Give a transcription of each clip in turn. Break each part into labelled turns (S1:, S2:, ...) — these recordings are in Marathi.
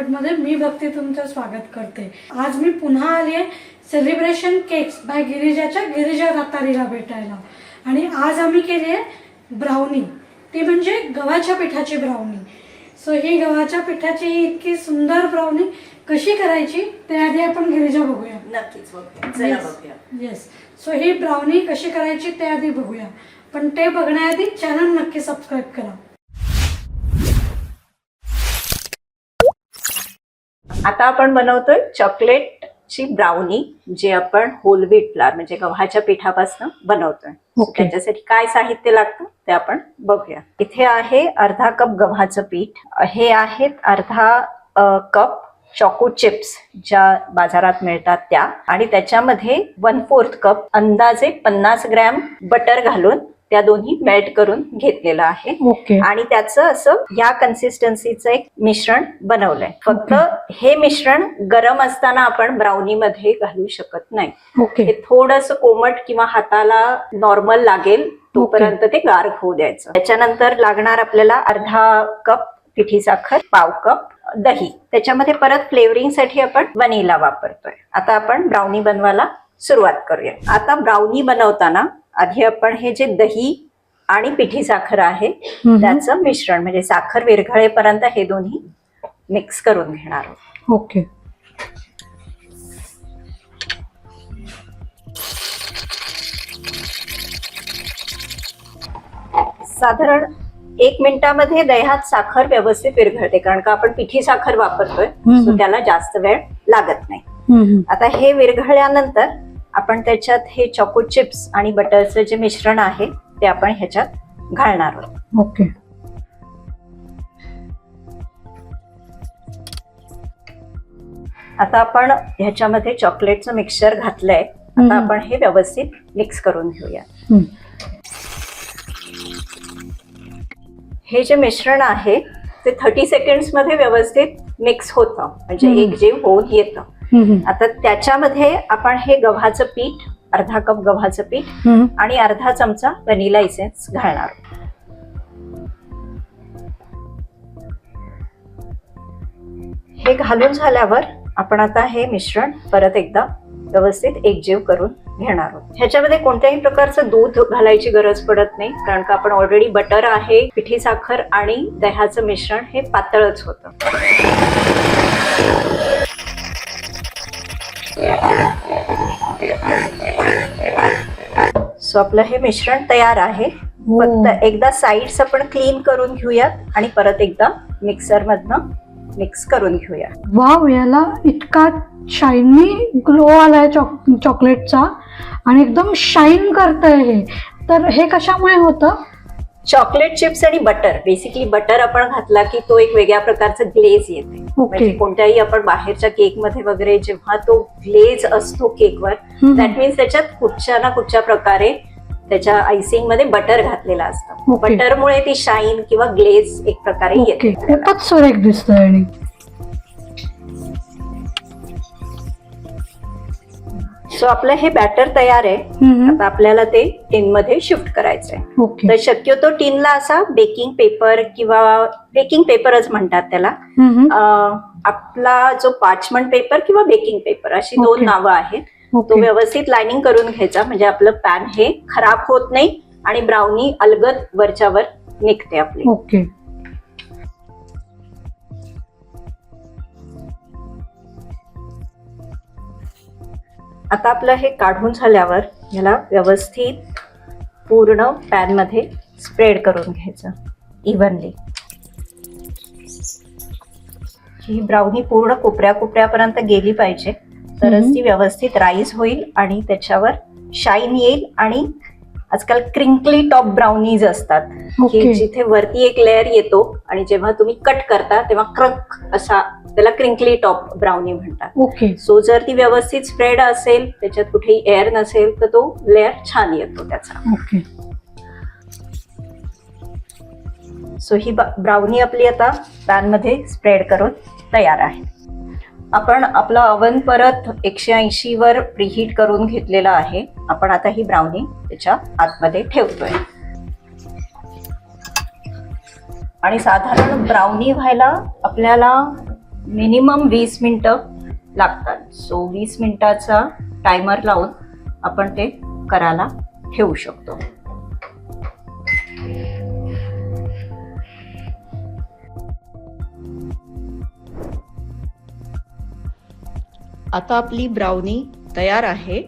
S1: एपिसोडमध्ये मी भक्ती तुमचं स्वागत करते. आज मी पुन्हा आली आहे सेलिब्रेशन केक्स बाय गिरिजाच्या गिरिजा दातारीला भेटायला. आणि आज आम्ही केली आहे ब्राउनी ती म्हणजे गव्हाच्या पिठाची ब्राउनी सो ही गव्हाच्या पिठाची ही इतकी सुंदर ब्राउनी कशी करायची ते आधी आपण गिरिजा बघूया.
S2: नक्कीच बघूया.
S1: येस सो ही ब्राउनी कशी करायची ते आधी बघूया. पण ते बघण्याआधी चॅनल नक्की सबस्क्राईब करा.
S2: आता आपण बनवतोय चॉकलेटची ब्राउनी जे आपण होल व्हीटला म्हणजे गव्हाच्या पिठापासून बनवतोय.
S1: Okay.
S2: त्याच्यासाठी काय साहित्य लागतं ते आपण बघूया. इथे आहे अर्धा कप गव्हाचं पीठ हे आहेत अर्धा कप चॉको चिप्स ज्या बाजारात मिळतात त्या. आणि त्याच्यामध्ये वन फोर्थ कप अंदाजे पन्नास ग्रॅम बटर घालून त्या दोन्ही मेल्ट करून घेतलेलं आहे.
S1: ओके
S2: आणि त्याचं असं या कन्सिस्टन्सीचं एक मिश्रण बनवलंय. फक्त हे मिश्रण गरम असताना आपण ब्राउनी मध्ये घालू शकत नाही.
S1: ओके
S2: हे थोडस कोमट किंवा हाताला नॉर्मल लागेल तोपर्यंत ते गार होऊ द्यायचं. त्याच्यानंतर लागणार आपल्याला अर्धा कप पिठी साखर पाव कप दही. त्याच्यामध्ये परत फ्लेवरिंगसाठी आपण वनिला वापरतोय. आता आपण ब्राउनी बनवायला सुरुवात करूया. आता ब्राउनी बनवताना आधी आपण हे जे दही आणि पिठी साखर आहे त्याचं मिश्रण म्हणजे साखर विरघळेपर्यंत हे दोन्ही मिक्स करून घेणार आहोत.
S1: ओके.
S2: साधारण एक मिनिटामध्ये दह्यात साखर व्यवस्थित विरघळते कारण का आपण पिठी साखर वापरतोय त्याला जास्त वेळ लागत नाही. आता हे विरघळल्यानंतर आपण त्याच्यात हे चॉको चिप्स आणि बटरचं जे मिश्रण आहे ते आपण ह्याच्यात घालणार आहोत.
S1: ओके.
S2: आता आपण ह्याच्यामध्ये चॉकलेटचं मिक्सचर घातलंय. आता आपण हे व्यवस्थित मिक्स करून घेऊया. हे जे मिश्रण आहे ते थर्टी सेकंड्समध्ये व्यवस्थित मिक्स होतं. म्हणजे
S1: हम्म.
S2: एकजीव होऊन येतं. आता त्याच्यामध्ये आपण हे गव्हाचं पीठ अर्धा कप गव्हाचं पीठ आणि अर्धा चमचा व्हॅनिला इसेन्स घालणार. हे घालून झाल्यावर आपण आता हे मिश्रण परत एकदा व्यवस्थित एकजीव करून घेणार आहोत. ह्याच्यामध्ये कोणत्याही प्रकारचं दूध घालायची गरज पडत नाही कारण का आपण ऑलरेडी बटर आहे पिठी साखर आणि दह्याचं मिश्रण हे पातळच होतं. सो आपलं हे मिश्रण तयार आहे.
S1: हो.
S2: फक्त एकदा साईड्स आपण क्लीन करून घेऊयात आणि परत एकदा मिक्सर मधनं मिक्स करून घेऊया
S1: वाव याला इतका शायनी ग्लो आलाय चॉक चॉकलेटचा आणि एकदम शाईन करतंय हे. तर हे कशामुळे होतं?
S2: चॉकलेट चिप्स आणि बटर बेसिकली बटर आपण घातला की तो एक वेगळ्या प्रकारचा ग्लेज येते म्हणजे कोणत्याही आपण बाहेरच्या केकमध्ये वगैरे जेव्हा तो ग्लेज असतो केकवर. दॅट मीन्स त्याच्यात कुठच्या ना कुठच्या प्रकारे त्याच्या आयसिंगमध्ये बटर घातलेला असतं. बटरमुळे ती शाईन किंवा ग्लेज एक प्रकारे येते.
S1: खूपच सुरेख दिसतंय
S2: सो आपलं हे बॅटर तयार आहे. आता आपल्याला ते टिनमध्ये शिफ्ट करायचंय.
S1: ओके
S2: तर शक्यतो टिनला असा बेकिंग पेपर किंवा बेकिंग पेपरच म्हणतात त्याला. अं, आपला जो पाचमण पेपर किंवा बेकिंग पेपर अशी दोन. नावं आहेत. तो
S1: ओके
S2: व्यवस्थित लाइनिंग करून घ्यायचा. म्हणजे आपलं पॅन हे खराब होत नाही आणि ब्राउनी अलगद वरच्यावर निघते आपली.
S1: ओके
S2: आता आपलं हे काढून झाल्यावर याला व्यवस्थित पूर्ण पॅनमध्ये स्प्रेड करून घ्यायचं इव्हनली ही ब्राउनी पूर्ण कोपऱ्या कोपऱ्यापर्यंत गेली पाहिजे तरच. ती व्यवस्थित राईज होईल आणि त्याच्यावर शाईन येईल आणि आजकाल क्रिंकली टॉप ब्राउनीज असतात. की जिथे वरती एक लेअर येतो आणि जेव्हा तुम्ही कट करता तेव्हा क्रक असा त्याला क्रिंकली टॉप ब्राउनी म्हणतात.
S1: ओके
S2: सो जर ती व्यवस्थित स्प्रेड असेल त्याच्यात कुठेही एअर नसेल तर तो लेअर छान येतो त्याचा.
S1: ओके
S2: सो ही ब्राउनी आपली आता पॅनमध्ये स्प्रेड करून तयार आहे. आपण आपला अवन परत एकशे ऐंशी वर प्रीहीट करून घेतलेलं आहे. आपण आता ही ब्राउनी त्याच्या आतमध्ये ठेवतोय. आणि साधारण ब्राउनी व्हायला आपल्याला मिनिमम वीस मिनिटं लागतात. सो वीस मिनिटाचा टायमर लावून आपण ते करायला ठेवू शकतो.
S3: आता आपली ब्राउनी तयार आहे.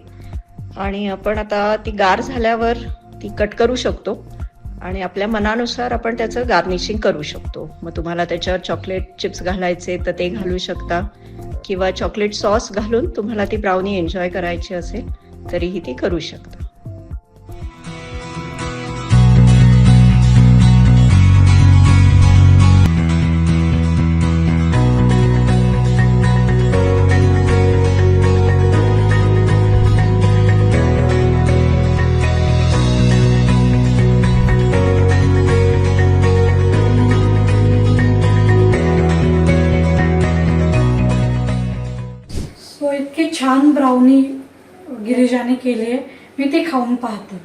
S3: आणि आपण आता ती गार झाल्यावर ती कट करू शकतो. आणि आपल्या मनानुसार आपण त्याचं गार्निशिंग करू शकतो. मग तुम्हाला त्याच्यावर चॉकलेट चिप्स घालायचे तर ते घालू शकता. किंवा चॉकलेट सॉस घालून तुम्हाला ती ब्राउनी एन्जॉय करायची असेल तरीही ती करू शकता.
S1: इतकी छान ब्राउनी गिरिजाने केली आहे. मी ते खाऊन पाहते.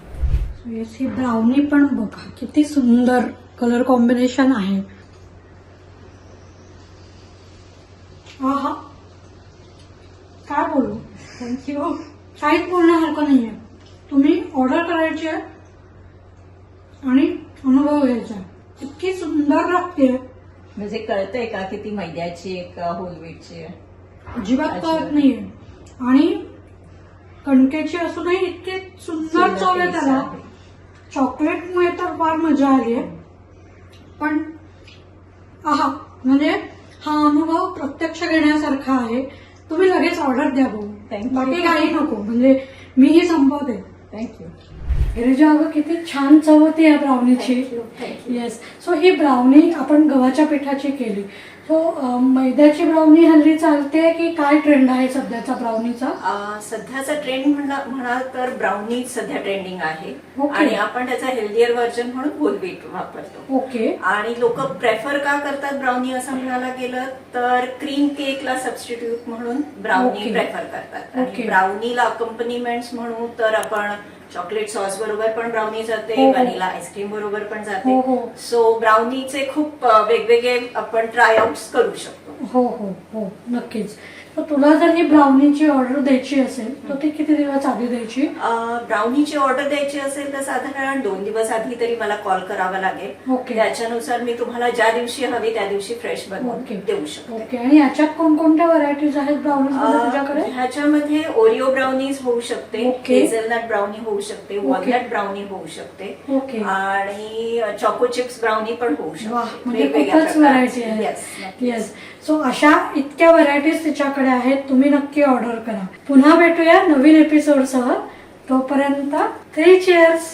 S1: सो येस ही ब्राउनी पण बघा किती सुंदर कलर कॉम्बिनेशन आहे. आहा. काय बोलू? थँक्यू काहीच बोलण्यासारखं नाही आहे तुम्ही ऑर्डर करायची आहे आणि अनुभव घ्यायचा. इतकी सुंदर लागते.
S2: म्हणजे कळतंय का किती मैद्याची आहे का होलवीटची आहे
S1: अजिबात कळत नाहीये. आणि कणकेची असूनही इतके सुंदर चव आहे त्याला. चॉकलेटमुळे तर फार मजा आली आहे. पण आहा म्हणजे हा अनुभव प्रत्यक्ष घेण्यासारखा आहे. तुम्ही लगेच ऑर्डर द्या भाऊ. बाकी काही नको. म्हणजे मीही संपवते.
S2: थँक्यू
S1: गिरिजा अगं किती छान चव होती या ब्राउनीची येस सो ही ब्राउनी आपण गव्हाच्या पिठाची केली. सो मैद्याची ब्राउनी हल्ली चालते की काय ट्रेंड आहे सध्याचा ब्राउनीचा
S2: सध्याचा ट्रेंड म्हणला म्हणाल तर ब्राउनी सध्या ट्रेंडिंग आहे. आणि आपण त्याचा हेल्दियर व्हर्जन म्हणून होलवीट वापरतो
S1: ओके
S2: आणि लोक प्रेफर का करतात ब्राउनी असं म्हणायला गेलं तर क्रीम केकला सबस्टिट्यूट म्हणून ब्राउनी. प्रेफर करतात. आणि ब्राउनीला अकंपनीमेंट्स म्हणू तर आपण चॉकलेट सॉस बरोबर पण ब्राउनी जाते
S1: हो, हो.
S2: व्हॅनिला आईस्क्रीम बरोबर पण
S1: हो,
S2: जाते
S1: हो.
S2: सो ब्राउनीचे खूप अ, वेगवेगळे आपण ट्राय आउट्स करू शकतो
S1: हो हो हो नक्कीच तर तुला जर ही ब्राउनीची ऑर्डर द्यायची असेल तर ती किती दिवस आधी द्यायची?
S2: ब्राउनीची ऑर्डर द्यायची असेल तर साधारण दोन दिवस आधी तरी मला कॉल करावा लागेल.
S1: ओके.
S2: त्याच्यानुसार मी तुम्हाला ज्या दिवशी हवी त्या दिवशी फ्रेश बनवून
S1: ओके.
S2: देऊ शकते.
S1: ओके. आणि याच्यात कोणकोणत्या व्हरायटीज आहेत ब्राउनीजमध्ये तुझ्याकडे?
S2: अ, ह्याच्यामध्ये ओरिओ ब्राउनीज होऊ शकते
S1: ओके.
S2: हेझलनट ब्राउनी होऊ शकते वॉलनट ब्राउनी होऊ शकते
S1: ओके.
S2: आणि चॉको चिप्स ब्राउनी पण होऊ
S1: वा
S2: शकते.
S1: म्हणजे
S2: वेगवेगळ्या
S1: खूपच
S2: प्रकारचे.
S1: व्हरायटी
S2: Yes,
S1: आहे
S2: नक्कीच.
S1: येस सो अशा इतक्या व्हरायटीज तिच्याकडे आहेत तुम्ही नक्की ऑर्डर करा. पुन्हा भेटूया नवीन एपिसोडसह तोपर्यंत थ्री चेअर्स